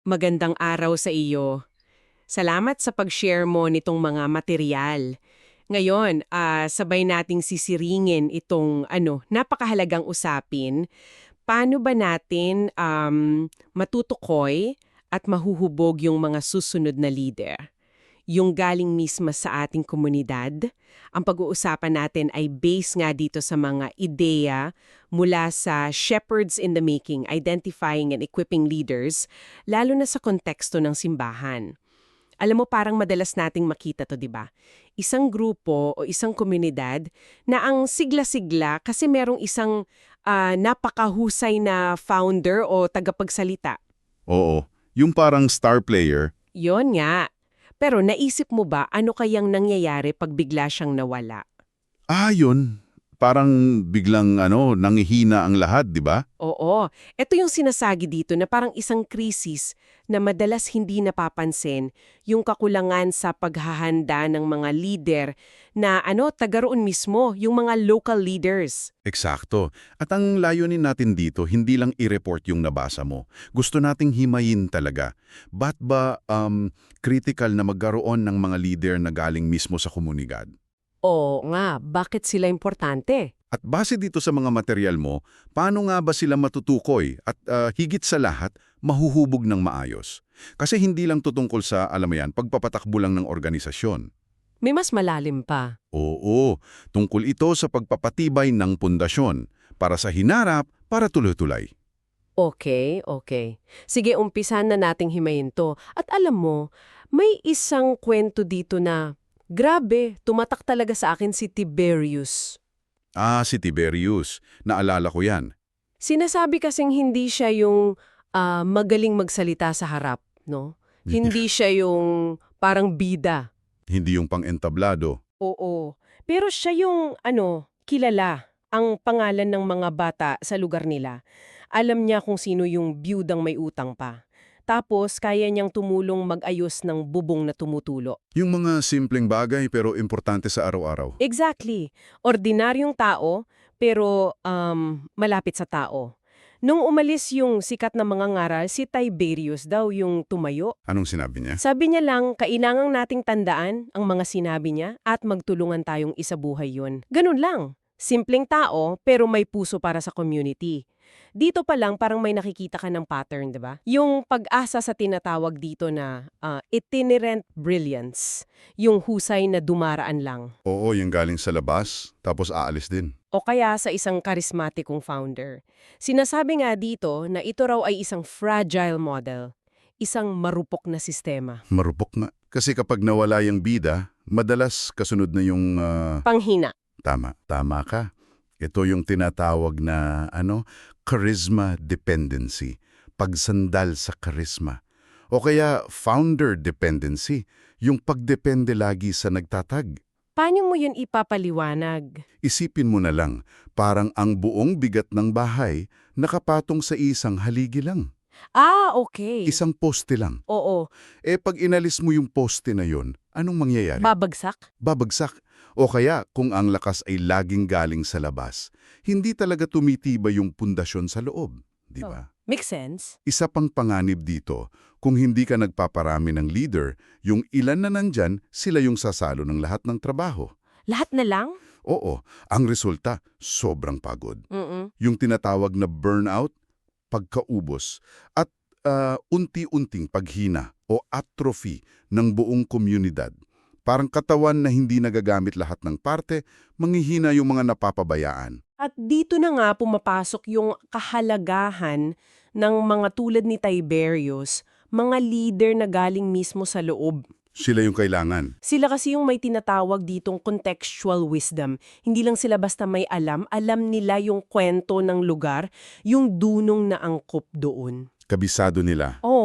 Magandang araw sa iyo. Salamat sa pag-share mo nitong mga material. Ngayon, ah, sabay nating sisiringin itong ano, napakahalagang usapin. Paano ba natin um, matutukoy at mahuhubog yung mga susunod na leader? Yung galing mismo sa ating komunidad. Ang pag-uusapan natin ay base nga dito sa mga ideya mula sa Shepherds in the Making, Identifying and Equipping Leaders, lalo na sa konteksto ng simbahan. Alam mo, parang madalas nating makita to, di ba? Isang grupo o isang komunidad na ang sigla-sigla kasi merong isang ah, napakahusay na founder o tagapagsalita. Oo, yung parang star player, Yon nga. Pero naisip mo ba ano kayang nangyayari pag bigla siyang nawala? ah yun, parang biglang ano, nanghihina ang lahat, di ba? Oo, ito yung sinasagi dito na parang isang krisis na madalas hindi napapansin yung kakulangan sa paghahanda ng mga leader na ano, taga roon mismo, yung mga local leaders. Eksakto. At ang layunin natin dito, hindi lang i-report yung nabasa mo. Gusto nating himayin talaga. Ba't ba um, critical na magkaroon ng mga leader na galing mismo sa komunidad? Oo nga, bakit sila importante? At base dito sa mga material mo, paano nga ba sila matutukoy at ah, higit sa lahat, mahuhubog ng maayos? Kasi hindi lang tutungkol sa, alam mo yan, pagpapatakbo lang ng organisasyon. May mas malalim pa. Oo, tungkol ito sa pagpapatibay ng pundasyon para sa hinarap para tuloy-tuloy. Okay, okay. Sige, umpisan na nating himayin to. At alam mo, may isang kwento dito na, grabe, tumatak talaga sa akin si Tiberius. Ah, si Tiberius. Naalala ko yan. Sinasabi kasing hindi siya yung ah, magaling magsalita sa harap, no? Hindi siya yung parang bida. Hindi yung pang-entablado. Oo. Pero siya yung, ano, kilala ang pangalan ng mga bata sa lugar nila. Alam niya kung sino yung byudang may utang pa. Tapos, kaya niyang tumulong mag-ayos ng bubong na tumutulo. Yung mga simpleng bagay pero importante sa araw-araw. Exactly. Ordinaryong tao, pero um, malapit sa tao. Nung umalis yung sikat na mga ngaral, si Tiberius daw yung tumayo. Anong sinabi niya? Sabi niya lang, kailangang nating tandaan ang mga sinabi niya at magtulungan tayong isabuhay yon. Ganun lang. Simpleng tao, pero may puso para sa community. Dito pa lang parang may nakikita ka ng pattern, di ba? Yung pag-asa sa tinatawag dito na ah, itinerant brilliance. Yung husay na dumaraan lang. Oo, yung galing sa labas, tapos aalis din. O kaya sa isang karismatikong founder. Sinasabi nga dito na ito raw ay isang fragile model. Isang marupok na sistema. Marupok nga. Kasi kapag nawala yung bida, madalas kasunod na yung... ah, Panghina. tama, tama ka. Ito yung tinatawag na ano, charisma dependency. Pagsandal sa charisma. O kaya founder dependency, yung pagdepende lagi sa nagtatag. Paano mo yun ipapaliwanag? Isipin mo na lang, parang ang buong bigat ng bahay nakapatong sa isang haligi lang. Ah, okay. Isang poste lang. Oo. Eh pag inalis mo yung poste na yon, anong mangyayari? Babagsak? Babagsak. O kaya kung ang lakas ay laging galing sa labas, hindi talaga tumitibay yung pundasyon sa loob. Di ba? Make sense? Isa pang panganib dito, kung hindi ka nagpaparami ng leader, yung ilan na nandyan, sila yung sasalo ng lahat ng trabaho. Lahat na lang? Oo, ang resulta, sobrang pagod. Mm-mm. Yung tinatawag na burnout, pagkaubos, at ah, unti-unting paghina o atrophy ng buong komunidad. Parang katawan na hindi nagagamit lahat ng parte, manghihina yung mga napapabayaan. At dito na nga pumapasok yung kahalagahan ng mga tulad ni Tiberius, mga leader na galing mismo sa loob. Sila yung kailangan. Sila kasi yung may tinatawag ditong contextual wisdom. Hindi lang sila basta may alam, alam nila yung kwento ng lugar, yung dunong na angkop doon. Kabisado nila. Oo,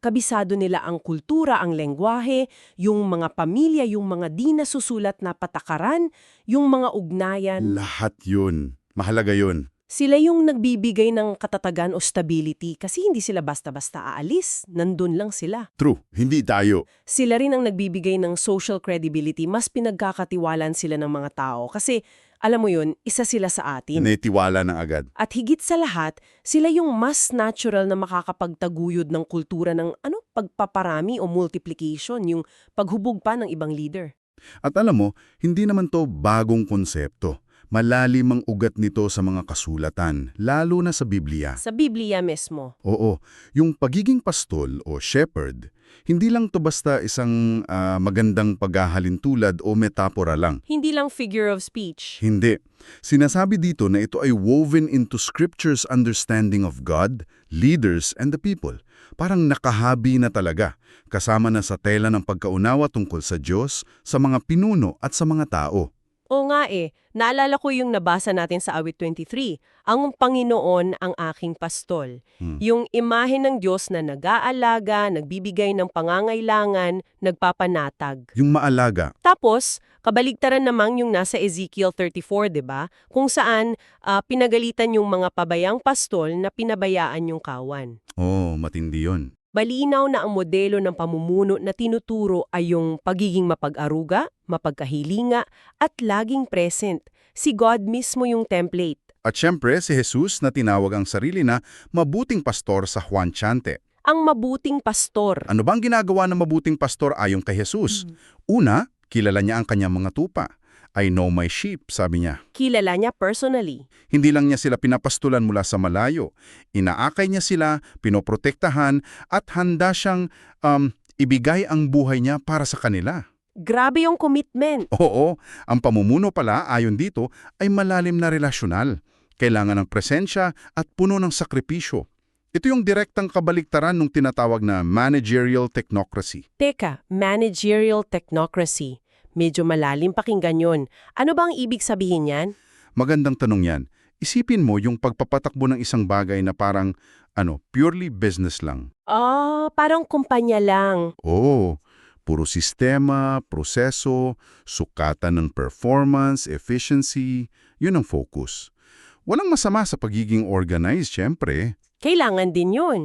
kabisado nila ang kultura, ang lengguwahe, yung mga pamilya, yung mga di nasusulat na patakaran, yung mga ugnayan. Lahat yun. Mahalaga yun. Sila yung nagbibigay ng katatagan o stability kasi hindi sila basta-basta aalis, nandun lang sila. True, hindi tayo. Sila rin ang nagbibigay ng social credibility, mas pinagkakatiwalaan sila ng mga tao kasi Alam mo yun, isa sila sa atin. Netiwala na agad. At higit sa lahat, sila yung mas natural na makakapagtaguyod ng kultura ng ano, pagpaparami o multiplication, yung paghubog pa ng ibang leader. At alam mo, hindi naman to bagong konsepto. Malalim ang ugat nito sa mga kasulatan, lalo na sa Biblia. Sa Biblia mismo. Oo, yung pagiging pastol o shepherd, hindi lang to basta isang ah, magandang paghahalintulad o metapora lang. Hindi lang figure of speech. Hindi. Sinasabi dito na ito ay woven into Scripture's understanding of God, leaders, and the people. Parang nakahabi na talaga, kasama na sa tela ng pagkaunawa tungkol sa Diyos, sa mga pinuno at sa mga tao. Oo nga eh, naalala ko yung nabasa natin sa awit 23, ang Panginoon ang aking pastol. Hmm. Yung imahe ng Diyos na nag-aalaga, nagbibigay ng pangangailangan, nagpapanatag. Yung maalaga, Tapos, kabaligtaran namang yung nasa Ezekiel 34, 'di ba? Kung saan ah, pinagalitan yung mga pabayang pastol na pinabayaan yung kawan. oh, matindi yun. Balinaw na ang modelo ng pamumuno na tinuturo ay yung pagiging mapag-aruga, mapagkahilinga, at laging present. Si God mismo yung template. At syempre, si Jesus na tinawag ang sarili na mabuting pastor sa Juan Chante. Ang mabuting pastor. Ano bang ginagawa ng mabuting pastor ayon kay Jesus? Una, kilala niya ang kanyang mga tupa. I know my sheep, sabi niya. Kilala niya personally. Hindi lang niya sila pinapastulan mula sa malayo. Inaakay niya sila, pinoprotektahan, at handa siyang um, ibigay ang buhay niya para sa kanila. Grabe yung commitment. Oo, ang pamumuno pala ayon dito ay malalim na relasyonal. Kailangan ng presensya at puno ng sakripisyo. Ito yung direktang kabaliktaran ng tinatawag na managerial technocracy. Teka, managerial technocracy. Medyo malalim pakinggan yun. Ano ba ang ibig sabihin yan? Magandang tanong yan. Isipin mo yung pagpapatakbo ng isang bagay na parang, ano, purely business lang. Ah, parang kumpanya lang. Oo, puro sistema, proseso, sukatan ng performance, efficiency, yun ang focus. Walang masama sa pagiging organized, syempre. Kailangan din yun.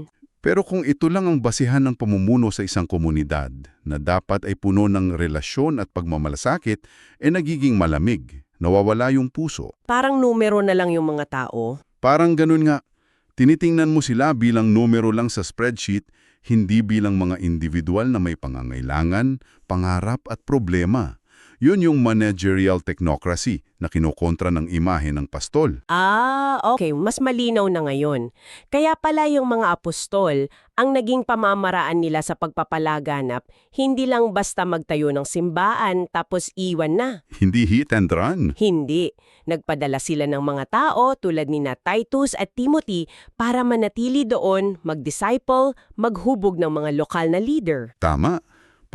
Pero kung ito lang ang basihan ng pamumuno sa isang komunidad, na dapat ay puno ng relasyon at pagmamalasakit, eh nagiging malamig, nawawala yung puso. Parang numero na lang yung mga tao. Parang ganun nga, tinitingnan mo sila bilang numero lang sa spreadsheet, hindi bilang mga individual na may pangangailangan, pangarap at problema. Yun yung managerial technocracy na kinokontra ng imahe ng pastol. Ah, okay. Mas malinaw na ngayon. Kaya pala yung mga apostol, ang naging pamamaraan nila sa pagpapalaganap, hindi lang basta magtayo ng simbaan tapos iwan na. Hindi hit and run. Hindi. Nagpadala sila ng mga tao tulad ni na Titus at Timothy para manatili doon, mag-disciple, maghubog ng mga lokal na leader. Tama.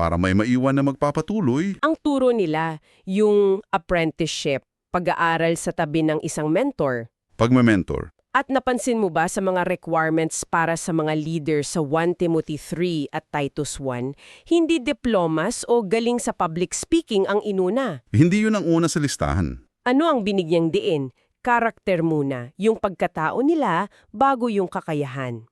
Para may maiwan na magpapatuloy. Ang turo nila, yung apprenticeship, pag-aaral sa tabi ng isang mentor. Pagme-mentor. At napansin mo ba sa mga requirements para sa mga leader sa 1 Timothy 3 at Titus 1, hindi diplomas o galing sa public speaking ang inuna. Hindi yun ang una sa listahan. Ano ang binigyang diin? Karakter muna, yung pagkatao nila bago yung kakayahan.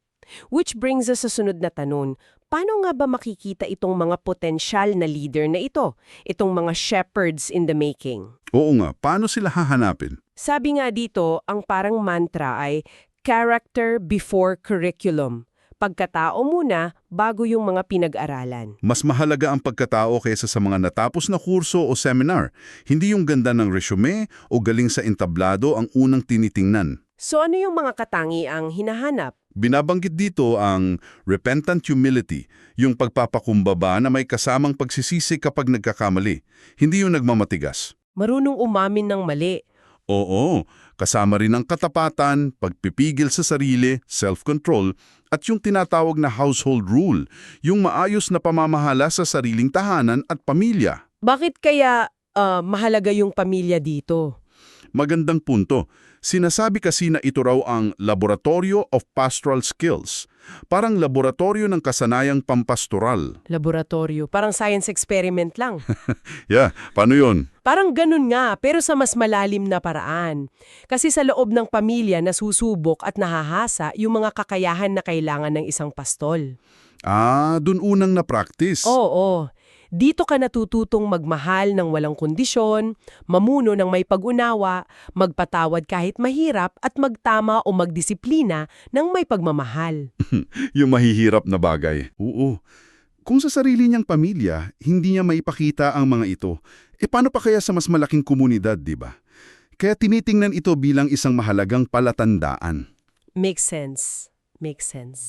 Which brings us sa sunod na tanong, paano nga ba makikita itong mga potensyal na leader na ito? Itong mga shepherds in the making? Oo nga, paano sila hahanapin? Sabi nga dito, ang parang mantra ay character before curriculum. Pagkatao muna bago yung mga pinag-aralan. Mas mahalaga ang pagkatao kaysa sa mga natapos na kurso o seminar. Hindi yung ganda ng resume o galing sa entablado ang unang tinitingnan. So ano yung mga katangi ang hinahanap? Binabanggit dito ang repentant humility, yung pagpapakumbaba na may kasamang pagsisisi kapag nagkakamali. Hindi yung nagmamatigas. Marunong umamin ng mali. Oo, kasama rin ang katapatan, pagpipigil sa sarili, self-control, at yung tinatawag na household rule, yung maayos na pamamahala sa sariling tahanan at pamilya. Bakit kaya ah, mahalaga yung pamilya dito? Magandang punto. Sinasabi kasi na ito raw ang Laboratorio of Pastoral Skills, parang laboratorio ng kasanayang pampastoral. Laboratorio. Parang science experiment lang. Yeah, paano yun? Parang ganun nga, pero sa mas malalim na paraan. Kasi sa loob ng pamilya nasusubok at nahahasa yung mga kakayahan na kailangan ng isang pastol. Ah, dun unang na-practice. Oo, Dito ka natututong magmahal ng walang kondisyon, mamuno ng may pag-unawa, magpatawad kahit mahirap at magtama o magdisiplina ng may pagmamahal. Yung mahihirap na bagay. Oo. Kung sa sarili niyang pamilya, hindi niya maipakita ang mga ito, e paano pa kaya sa mas malaking komunidad, di ba? Kaya tinitingnan ito bilang isang mahalagang palatandaan. Makes sense. Makes sense.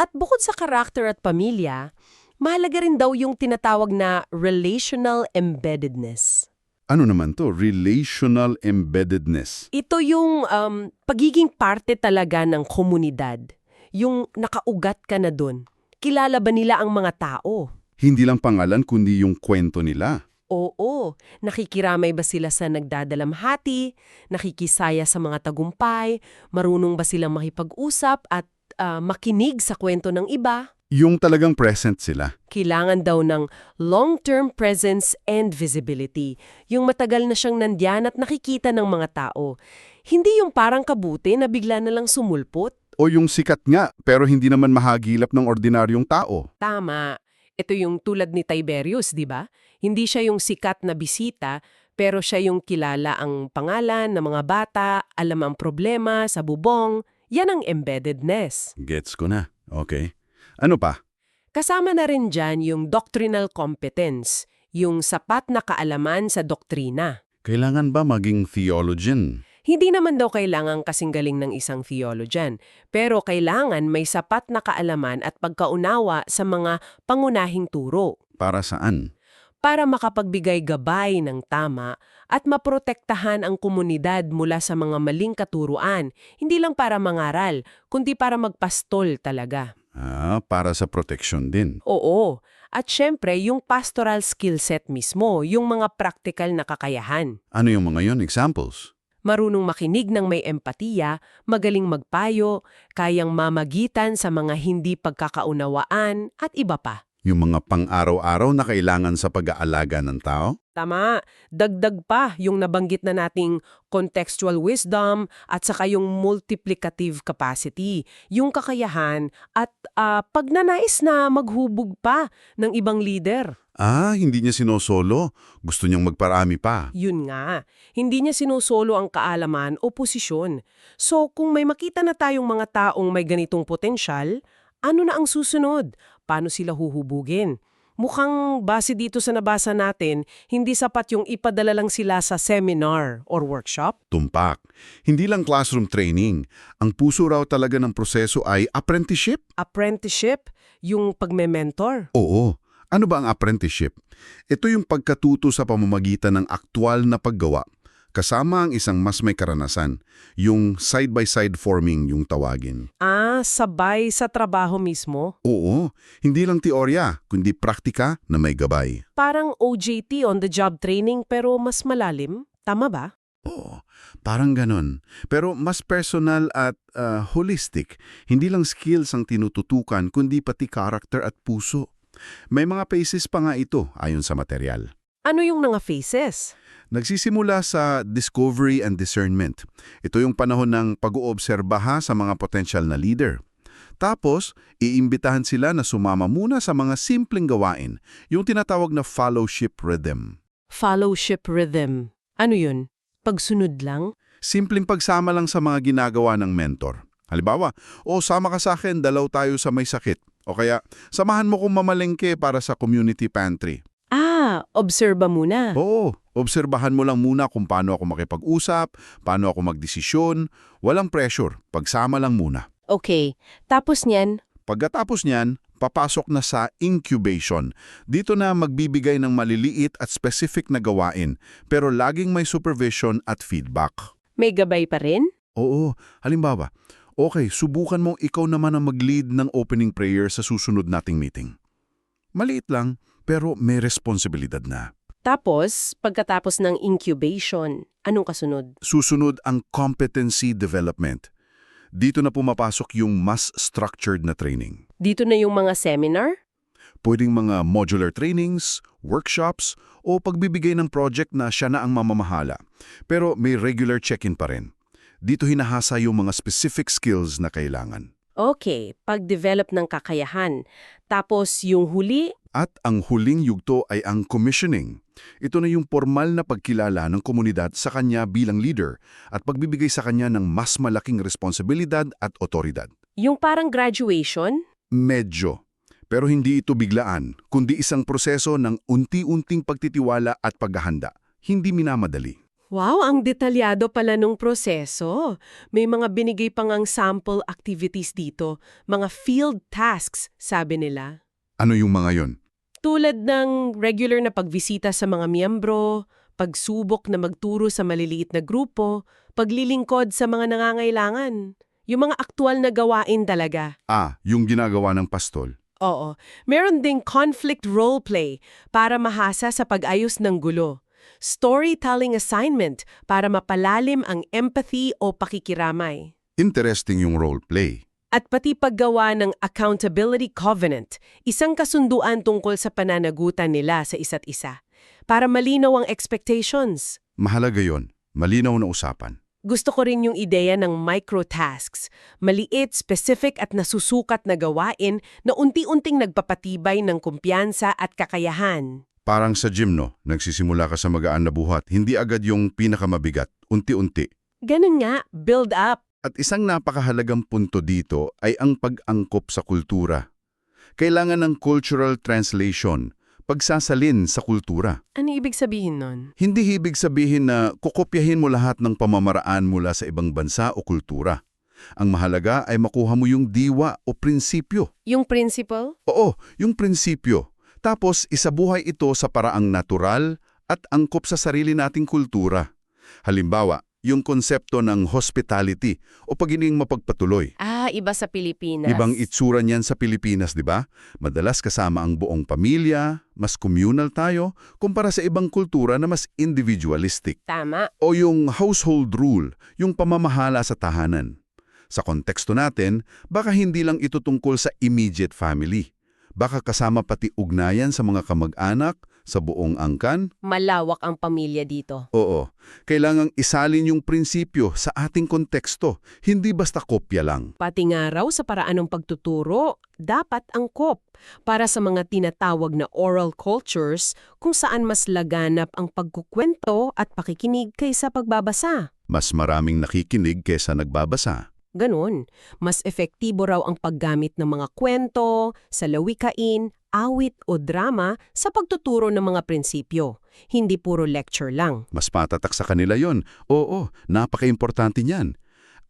At bukod sa karakter at pamilya, mahalaga rin daw yung tinatawag na relational embeddedness. Ano naman to? Relational embeddedness. Ito yung um, pagiging parte talaga ng komunidad. Yung nakaugat ka na dun. Kilala ba nila ang mga tao? Hindi lang pangalan kundi yung kwento nila. Oo, nakikiramay ba sila sa nagdadalamhati, nakikisaya sa mga tagumpay, marunong ba silang makipag-usap at ah, makinig sa kwento ng iba? Yung talagang present sila. Kailangan daw ng long-term presence and visibility, yung matagal na siyang nandyan at nakikita ng mga tao. Hindi yung parang kabuti na bigla na lang sumulpot. O yung sikat nga, pero hindi naman mahagilap ng ordinaryong tao. Tama. Ito yung tulad ni Tiberius, di ba? Hindi siya yung sikat na bisita, pero siya yung kilala ang pangalan ng mga bata, alam ang problema sa bubong. Yan ang embeddedness. Gets ko na. Okay. Ano pa? Kasama na rin dyan yung doctrinal competence, yung sapat na kaalaman sa doktrina. Kailangan ba maging theologian? Hindi naman daw kailangan kasing galing ng isang theologian, pero kailangan may sapat na kaalaman at pagkaunawa sa mga pangunahing turo Para saan? para makapagbigay gabay ng tama at maprotektahan ang komunidad mula sa mga maling katuruan, hindi lang para mangaral, kundi para magpastol talaga. Ah, para sa protection din. Oo, at syempre yung pastoral skill set mismo, yung mga practical na kakayahan. Ano yung mga yon Examples? marunong makinig ng may empatiya, magaling magpayo, kayang mamagitan sa mga hindi pagkakaunawaan, at iba pa. Yung mga pang-araw-araw na kailangan sa pag-aalaga ng tao? Tama, dagdag pa yung nabanggit na nating contextual wisdom at saka yung multiplicative capacity, yung kakayahan at ah, pagnanais na maghubog pa ng ibang leader. Ah, hindi niya sinosolo. Gusto niyang magparami pa. Yun nga, hindi niya sinusolo ang kaalaman o posisyon. So kung may makita na tayong mga taong may ganitong potensyal, ano na ang susunod? Paano sila huhubugin? Mukhang base dito sa nabasa natin, hindi sapat yung ipadala lang sila sa seminar or workshop. Tumpak. Hindi lang classroom training. Ang puso raw talaga ng proseso ay apprenticeship? Apprenticeship, yung pagme-mentor. Oo. Ano ba ang apprenticeship? Ito yung pagkatuto sa pamamagitan ng aktwal na paggawa, kasama ang isang mas may karanasan, yung side-by-side forming yung tawagin. Ah, sabay sa trabaho mismo. Oo, hindi lang teorya, kundi praktika na may gabay. Parang OJT on the job training pero mas malalim. Tama ba? Oo, parang ganon. Pero mas personal at ah, holistic. Hindi lang skills ang tinututukan, kundi pati character at puso. May mga phases pa nga ito ayon sa material. Ano yung mga phases? Nagsisimula sa discovery and discernment. Ito yung panahon ng pag-oobserba ha sa mga potential na leader. Tapos, iimbitahan sila na sumama muna sa mga simpleng gawain, yung tinatawag na fellowship rhythm. Fellowship rhythm. Ano yun? Pagsunod lang? Simpleng pagsama lang sa mga ginagawa ng mentor. Halimbawa, o sama ka sa akin, dalaw tayo sa may sakit. O kaya, samahan mo kong mamalengke para sa community pantry. Obserba muna. Oo, obserbahan mo lang muna kung paano ako makipag-usap, paano ako magdesisyon. Walang pressure, pagsama lang muna. Okay, tapos niyan, Pagkatapos niyan, papasok na sa incubation. Dito na magbibigay ng maliliit at specific na gawain, pero laging may supervision at feedback. may gabay pa rin? Oo, halimbawa, okay, subukan mong ikaw naman ang mag-lead ng opening prayer sa susunod nating meeting. Maliit lang, pero may responsibilidad na. Tapos, pagkatapos ng incubation, anong kasunod? Susunod ang competency development. Dito na pumapasok yung mas structured na training. Dito na yung mga seminar? Pwedeng mga modular trainings, workshops, o pagbibigay ng project na siya na ang mamamahala. Pero may regular check-in pa rin. Dito hinahasa yung mga specific skills na kailangan. Okay, pag-develop ng kakayahan. Tapos yung huli, At ang huling yugto ay ang commissioning. Ito na yung formal na pagkilala ng komunidad sa kanya bilang leader at pagbibigay sa kanya ng mas malaking responsibilidad at otoridad. yung parang graduation, Medyo. Pero hindi ito biglaan, kundi isang proseso ng unti-unting pagtitiwala at paghahanda. Hindi minamadali. Wow, ang detalyado pala nung proseso. May mga binigay pang ang sample activities dito, mga field tasks, sabi nila. Ano yung mga yon? Tulad ng regular na pagbisita sa mga miyembro, pagsubok na magturo sa maliliit na grupo, paglilingkod sa mga nangangailangan. Yung mga aktual na gawain talaga. Ah, yung ginagawa ng pastol. Oo. Meron ding conflict roleplay para mahasa sa pag-ayos ng gulo. Storytelling assignment para mapalalim ang empathy o pakikiramay. Interesting yung role play. At pati paggawa ng accountability covenant, isang kasunduan tungkol sa pananagutan nila sa isa't isa. Para malinaw ang expectations. Mahalaga yon. Malinaw na usapan. Gusto ko rin yung ideya ng microtasks, maliit, specific at nasusukat na gawain na unti-unting nagpapatibay ng kumpiyansa at kakayahan. Parang sa gym, no? Nagsisimula ka sa magaan na buhat. Hindi agad yung pinakamabigat. Unti-unti. Ganun nga, build up. At isang napakahalagang punto dito ay ang pag-angkop sa kultura. Kailangan ng cultural translation, pagsasalin sa kultura. Ano ibig sabihin nun? Hindi ibig sabihin na kukopyahin mo lahat ng pamamaraan mula sa ibang bansa o kultura. Ang mahalaga ay makuha mo yung diwa o prinsipyo. Yung principle? Oo, yung prinsipyo. Tapos isabuhay ito sa paraang natural at angkop sa sarili nating kultura. Halimbawa, yung konsepto ng hospitality o pagining mapagpatuloy. Ah, iba sa Pilipinas. Ibang itsura niyan sa Pilipinas, di ba? Madalas kasama ang buong pamilya, mas communal tayo, kumpara sa ibang kultura na mas individualistic. Tama. O yung household rule, yung pamamahala sa tahanan. Sa konteksto natin, baka hindi lang ito tungkol sa immediate family. Baka kasama pati ugnayan sa mga kamag-anak, sa buong angkan. Malawak ang pamilya dito. Oo, kailangang isalin yung prinsipyo sa ating konteksto, hindi basta kopya lang. Pati nga raw sa paraan ng pagtuturo, dapat angkop para sa mga tinatawag na oral cultures kung saan mas laganap ang pagkukwento at pakikinig kaysa pagbabasa. Mas maraming nakikinig kesa nagbabasa. Ganon, mas efektibo raw ang paggamit ng mga kwento, salawikain, awit o drama sa pagtuturo ng mga prinsipyo, hindi puro lecture lang. Mas patatak sa kanila yon. Oo, napaka-importante niyan.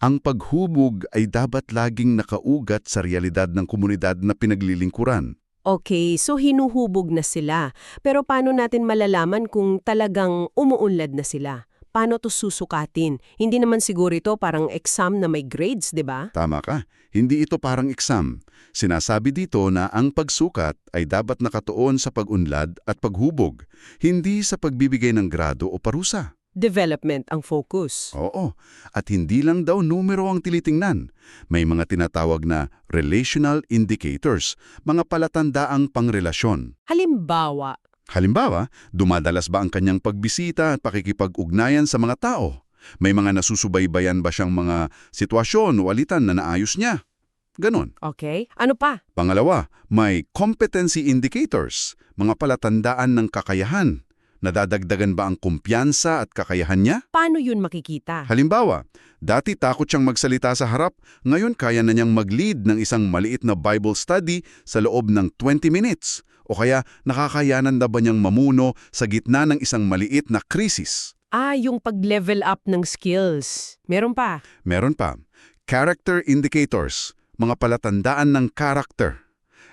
Ang paghubog ay dapat laging nakaugat sa realidad ng komunidad na pinaglilingkuran. Okay, so hinuhubog na sila. Pero paano natin malalaman kung talagang umuunlad na sila? Paano to susukatin? Hindi naman siguro ito parang exam na may grades, di ba? Tama ka, hindi ito parang exam. Sinasabi dito na ang pagsukat ay dapat nakatuon sa pag-unlad at paghubog, hindi sa pagbibigay ng grado o parusa. Development ang focus. Oo, at hindi lang daw numero ang tilitingnan. May mga tinatawag na relational indicators, mga palatandaang pangrelasyon. Halimbawa, Halimbawa, dumadalas ba ang kanyang pagbisita at pakikipag-ugnayan sa mga tao? May mga nasusubaybayan ba siyang mga sitwasyon o alitan na naayos niya? Ganon. okay? Ano pa? Pangalawa, may competency indicators, mga palatandaan ng kakayahan. Nadadagdagan ba ang kumpiyansa at kakayahan niya? Paano yun makikita? Halimbawa, dati takot siyang magsalita sa harap, ngayon kaya na niyang mag-lead ng isang maliit na Bible study sa loob ng 20 minutes. O kaya nakakayanan na ba niyang mamuno sa gitna ng isang maliit na krisis? Ah, yung pag-level up ng skills. Meron pa. Meron pa, character indicators, mga palatandaan ng character.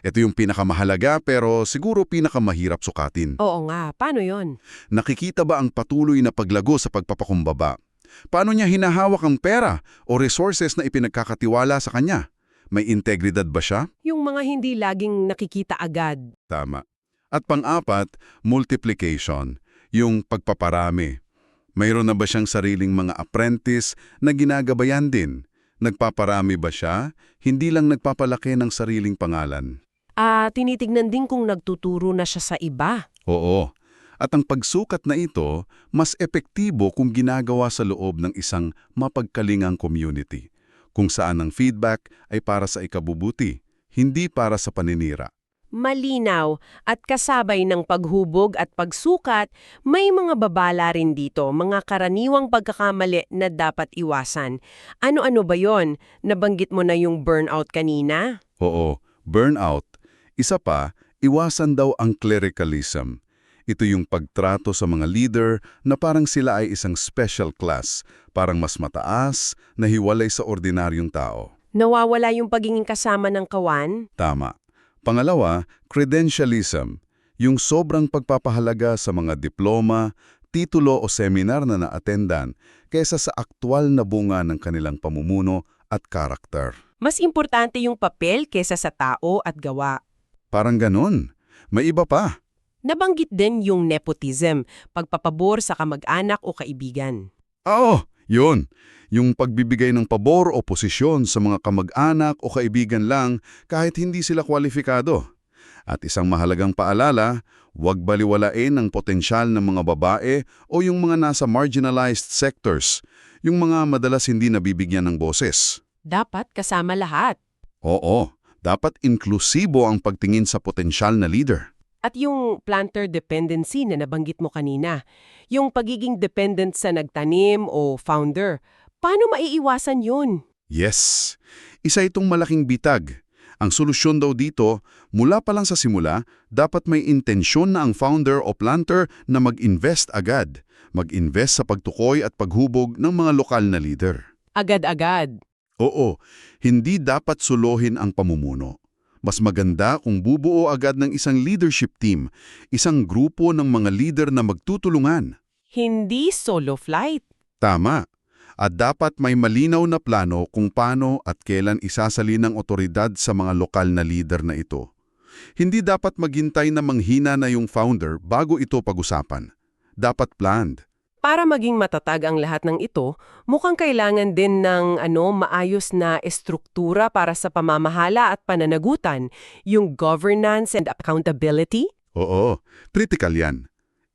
Ito yung pinakamahalaga pero siguro pinakamahirap sukatin. Oo nga, paano yon? Nakikita ba ang patuloy na paglago sa pagpapakumbaba? Paano niya hinahawak ang pera o resources na ipinagkakatiwala sa kanya? May integridad ba siya? Yung mga hindi laging nakikita agad. Tama. At pang-apat, multiplication, yung pagpaparami. Mayroon na ba siyang sariling mga apprentice na ginagabayan din? Nagpaparami ba siya? Hindi lang nagpapalaki ng sariling pangalan. Ah, tinitignan din kung nagtuturo na siya sa iba. Oo. At ang pagsukat na ito, mas epektibo kung ginagawa sa loob ng isang mapagkalingang community. Kung saan ang feedback ay para sa ikabubuti, hindi para sa paninira. Malinaw at kasabay ng paghubog at pagsukat, may mga babala rin dito, mga karaniwang pagkakamali na dapat iwasan. Ano-ano ba yon? Nabanggit mo na yung burnout kanina? Oo, burnout. Isa pa, iwasan daw ang clericalism. Ito yung pagtrato sa mga leader na parang sila ay isang special class, parang mas mataas, na hiwalay sa ordinaryong tao. Nawawala yung pagiging kasama ng kawan? Tama. Pangalawa, credentialism. Yung sobrang pagpapahalaga sa mga diploma, titulo o seminar na naatendan kaysa sa aktwal na bunga ng kanilang pamumuno at karakter. Mas importante yung papel kesa sa tao at gawa. Parang ganun. May iba pa. Nabanggit din yung nepotism, pagpapabor sa kamag-anak o kaibigan. Oo, yun. Yung pagbibigay ng pabor o posisyon sa mga kamag-anak o kaibigan lang kahit hindi sila kwalifikado. At isang mahalagang paalala, huwag baliwalain ang potensyal ng mga babae o yung mga nasa marginalized sectors, yung mga madalas hindi nabibigyan ng boses. Dapat kasama lahat. Oo, dapat inklusibo ang pagtingin sa potensyal na leader. At yung planter dependency na nabanggit mo kanina, yung pagiging dependent sa nagtanim o founder, paano maiiwasan yun? Yes, isa itong malaking bitag. Ang solusyon daw dito, mula pa lang sa simula, dapat may intensyon na ang founder o planter na mag-invest agad. Mag-invest sa pagtukoy at paghubog ng mga lokal na leader. Agad-agad. Oo, hindi dapat suluhin ang pamumuno. Mas maganda kung bubuo agad ng isang leadership team, isang grupo ng mga leader na magtutulungan. Hindi solo flight. Tama. At dapat may malinaw na plano kung paano at kailan isasalin ng otoridad sa mga lokal na leader na ito. Hindi dapat maghintay na manghina na yung founder bago ito pag-usapan. Dapat planned. Para maging matatag ang lahat ng ito, mukhang kailangan din ng ano maayos na estruktura para sa pamamahala at pananagutan, yung governance and accountability. Oo, critical yan.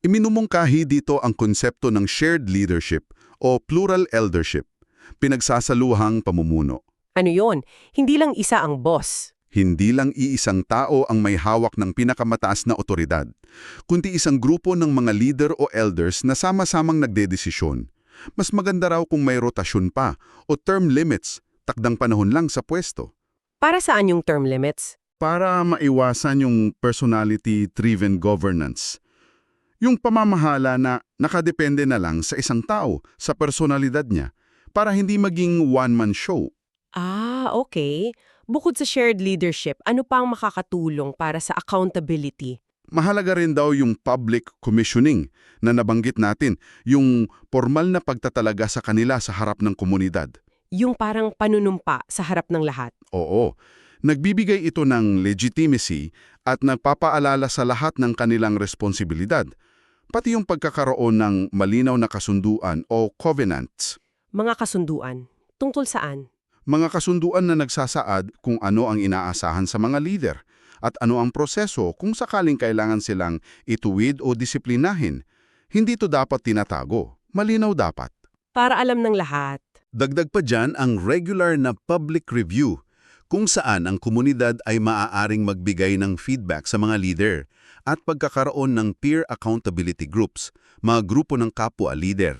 Iminumungkahi dito ang konsepto ng shared leadership o plural eldership, pinagsasaluhang pamumuno. Ano yon? Hindi lang isa ang boss. Hindi lang iisang tao ang may hawak ng pinakamataas na otoridad, kundi isang grupo ng mga leader o elders na sama-samang nagdedesisyon. Mas maganda raw kung may rotasyon pa o term limits, takdang panahon lang sa pwesto. Para saan yung term limits? Para maiwasan yung personality-driven governance. Yung pamamahala na nakadepende na lang sa isang tao, sa personalidad niya, para hindi maging one-man show. Ah, okay. Bukod sa shared leadership, ano pa ang makakatulong para sa accountability? Mahalaga rin daw yung public commissioning na nabanggit natin, yung formal na pagtatalaga sa kanila sa harap ng komunidad. Yung parang panunumpa sa harap ng lahat. Oo, nagbibigay ito ng legitimacy at nagpapaalala sa lahat ng kanilang responsibilidad, pati yung pagkakaroon ng malinaw na kasunduan o covenants. Mga kasunduan. Tungkol saan? Mga kasunduan na nagsasaad kung ano ang inaasahan sa mga leader at ano ang proseso kung sakaling kailangan silang ituwid o disiplinahin. Hindi to dapat tinatago. Malinaw dapat. Para alam ng lahat. Dagdag pa dyan ang regular na public review kung saan ang komunidad ay maaaring magbigay ng feedback sa mga leader at pagkakaroon ng peer accountability groups, mga grupo ng kapwa leader.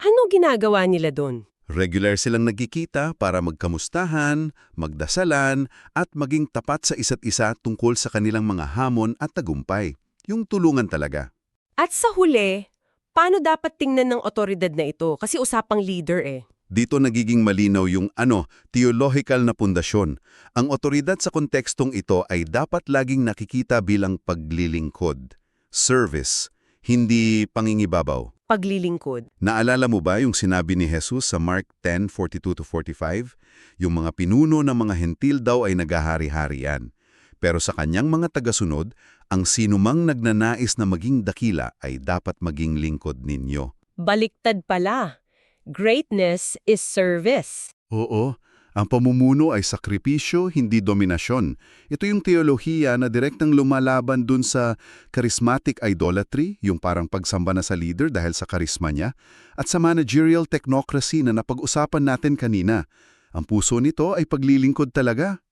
Ano ginagawa nila doon? Regular silang nagkikita para magkamustahan, magdasalan, at maging tapat sa isa't isa tungkol sa kanilang mga hamon at tagumpay. Yung tulungan talaga. At sa huli, paano dapat tingnan ng otoridad na ito? Kasi usapang leader eh. Dito nagiging malinaw yung ano, theological na pundasyon. Ang otoridad sa kontekstong ito ay dapat laging nakikita bilang paglilingkod, service, hindi pangingibabaw. Paglilingkod. Naalala mo ba yung sinabi ni Jesus sa Mark 10:42-45? Yung mga pinuno ng mga hentil daw ay nagahari-harian. Pero sa kanyang mga tagasunod, ang sinumang nagnanais na maging dakila ay dapat maging lingkod ninyo. Baliktad pala. Greatness is service. Oo, ang pamumuno ay sakripisyo, hindi dominasyon. Ito yung teolohiya na direktang lumalaban dun sa charismatic idolatry, yung parang pagsamba na sa leader dahil sa karisma niya, at sa managerial technocracy na napag-usapan natin kanina. Ang puso nito ay paglilingkod talaga.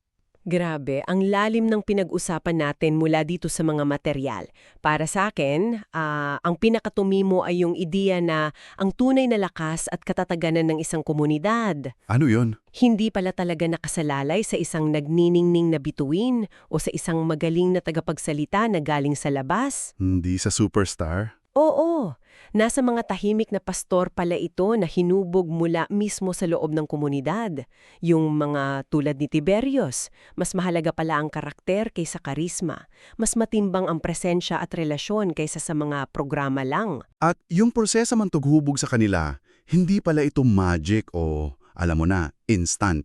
Grabe, ang lalim ng pinag-usapan natin mula dito sa mga material. Para sa akin, ah, ang pinakatumimo ay yung ideya na ang tunay na lakas at katataganan ng isang komunidad. Ano yon? Hindi pala talaga nakasalalay sa isang nagniningning na bituin o sa isang magaling na tagapagsalita na galing sa labas. Hindi sa superstar? Oo, nasa mga tahimik na pastor pala ito na hinubog mula mismo sa loob ng komunidad. Yung mga tulad ni Tiberius, mas mahalaga pala ang karakter kaysa karisma. Mas matimbang ang presensya at relasyon kaysa sa mga programa lang. At yung proseso man tughubog sa kanila, hindi pala ito magic o, alam mo na, instant.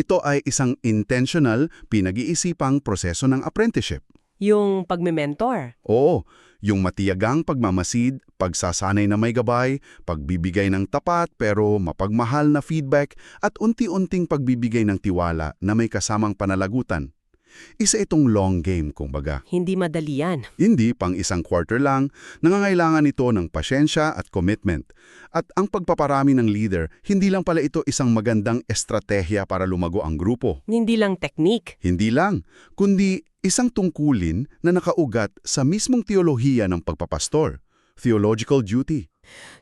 Ito ay isang intentional, pinag-iisipang proseso ng apprenticeship. Yung pagme-mentor. Oo, yung matiyagang pagmamasid, pagsasanay na may gabay, pagbibigay ng tapat pero mapagmahal na feedback at unti-unting pagbibigay ng tiwala na may kasamang panalagutan. Isa itong long game, kumbaga. Hindi madali yan. Hindi pang isang quarter lang, nangangailangan ito ng pasyensya at commitment. At ang pagpaparami ng leader, hindi lang pala ito isang magandang estratehiya para lumago ang grupo. Hindi lang teknik. Hindi lang, kundi isang tungkulin na nakaugat sa mismong teolohiya ng pagpapastor, theological duty.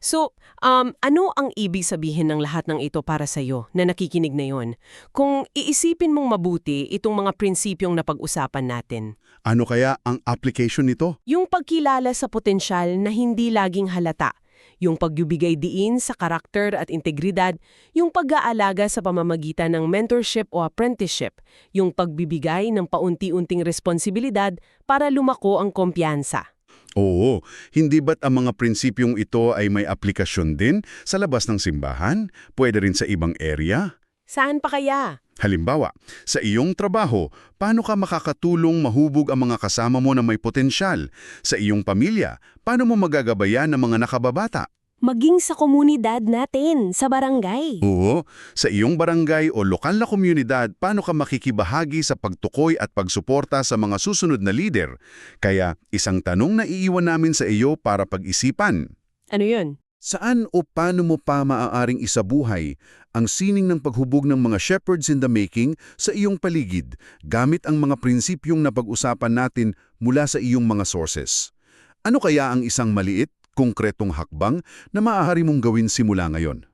So, um, ano ang ibig sabihin ng lahat ng ito para sa iyo na nakikinig na yon? Kung iisipin mong mabuti itong mga prinsipyong napag-usapan natin. Ano kaya ang application nito? Yung pagkilala sa potensyal na hindi laging halata. Yung pagbibigay diin sa karakter at integridad, yung pag-aalaga sa pamamagitan ng mentorship o apprenticeship, yung pagbibigay ng paunti-unting responsibilidad para lumako ang kumpiyansa. Oo, hindi ba't ang mga prinsipyong ito ay may aplikasyon din sa labas ng simbahan? Pwede rin sa ibang area? Saan pa kaya? Halimbawa, sa iyong trabaho, paano ka makakatulong mahubog ang mga kasama mo na may potensyal? Sa iyong pamilya, paano mo magagabayan ang mga nakababata? Maging sa komunidad natin, sa barangay. Oo, sa iyong barangay o lokal na komunidad, paano ka makikibahagi sa pagtukoy at pagsuporta sa mga susunod na lider? Kaya, isang tanong na iiwan namin sa iyo para pag-isipan. Ano yun? Saan o paano mo pa maaaring isabuhay ang sining ng paghubog ng mga shepherds in the making sa iyong paligid gamit ang mga prinsipyong napag-usapan natin mula sa iyong mga sources? Ano kaya ang isang maliit, konkretong hakbang na maaari mong gawin simula ngayon?